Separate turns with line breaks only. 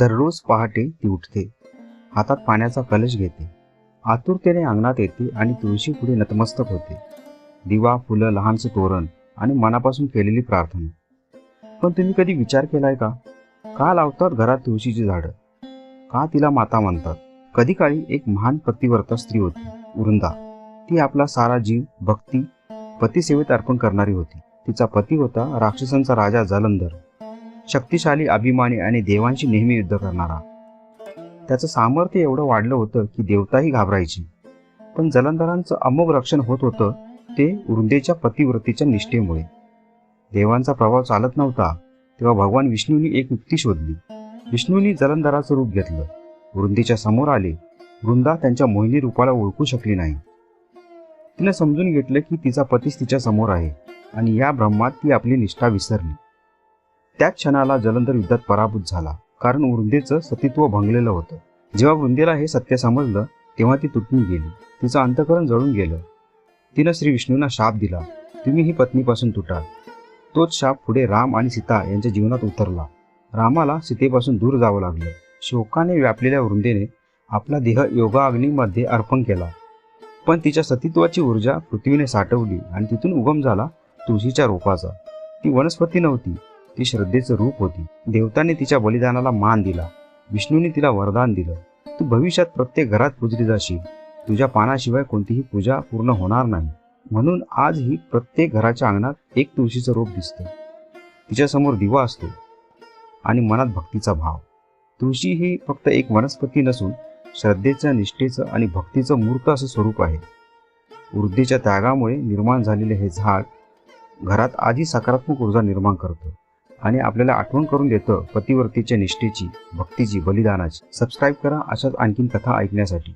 दररोज पहाटे ती उठते. हातात पाण्याचा कलश घेते. आतुरतेने अंगणात येते आणि तुळशी पुढे नतमस्तक होते. दिवा फुलं लहानसं तोरण आणि मनापासून केलेली प्रार्थना. पण तुम्ही कधी विचार केलाय का? का लावतात घरात तुळशीची झाडं? का तिला माता म्हणतात? कधी काळी एक महान पतिव्रता स्त्री होती वृंदा. ती आपला सारा जीव भक्ती पतिसेवेत अर्पण करणारी होती. तिचा पती होता राक्षसांचा राजा जालंधर. शक्तिशाली अभिमानी आणि देवांशी नेहमी युद्ध करणारा. त्याचं सामर्थ्य एवढं वाढलं होतं की देवताही घाबरायची. पण जलंधरांचं अमोघ रक्षण होत होतं ते वृंदेच्या पतिव्रतीच्या निष्ठेमुळे. देवांचा प्रभाव चालत नव्हता तेव्हा भगवान विष्णूंनी एक युक्ती शोधली. विष्णूंनी जलंधराचं रूप घेतलं. वृंदेच्या समोर आले. वृंदा त्यांच्या मोहिनी रूपाला ओळखू शकली नाही. तिनं समजून घेतलं की तिचा पतीच तिच्या समोर आहे आणि या ब्रह्मात ती आपली निष्ठा विसरली. त्याच क्षणाला जलंधर युद्धात पराभूत झाला. कारण वृंदेचं सतीत्व भंगलेलं होतं. जेव्हा वृंदेला हे सत्य समजलं तेव्हा ती तुटून गेली. तिचं अंतकरण जळून गेलं. तिनं श्री विष्णूंना शाप दिला. तुम्ही ही पत्नीपासून तुटाल तोच शाप पुढे राम आणि सीता यांच्या जीवनात उतरला. रामाला सीतेपासून दूर जावं लागलं. शोकाने व्यापलेल्या वृंदेने आपला देह योगा अग्नीमध्ये अर्पण केला. पण तिच्या सतीत्वाची ऊर्जा पृथ्वीने साठवली आणि तिथून उगम झाला तुळशीच्या रोपाचा. ती वनस्पती नव्हती. ती श्रद्धेचं रूप होती. देवताने तिच्या बलिदानाला मान दिला. विष्णूने तिला वरदान दिलं. तू भविष्यात प्रत्येक घरात पूजली जाशील. तुझ्या पानाशिवाय कोणतीही पूजा पूर्ण होणार नाही. म्हणून आजही प्रत्येक घराच्या अंगणात एक तुळशीचं रोप दिसतं. तिच्यासमोर दिवा असतो आणि मनात भक्तीचा भाव. तुळशी ही फक्त एक वनस्पती नसून श्रद्धेचं निष्ठेचं आणि भक्तीचं मूर्त असं स्वरूप आहे. वृद्धीच्या त्यागामुळे निर्माण झालेले हे झाड घरात आधी सकारात्मक ऊर्जा निर्माण करतं. आणि आपल्याला आठवण करून देतं पतिवर्तीच्या निष्ठेची भक्तीची बलिदानाची. सबस्क्राईब करा अशाच आणखीन कथा ऐकण्यासाठी.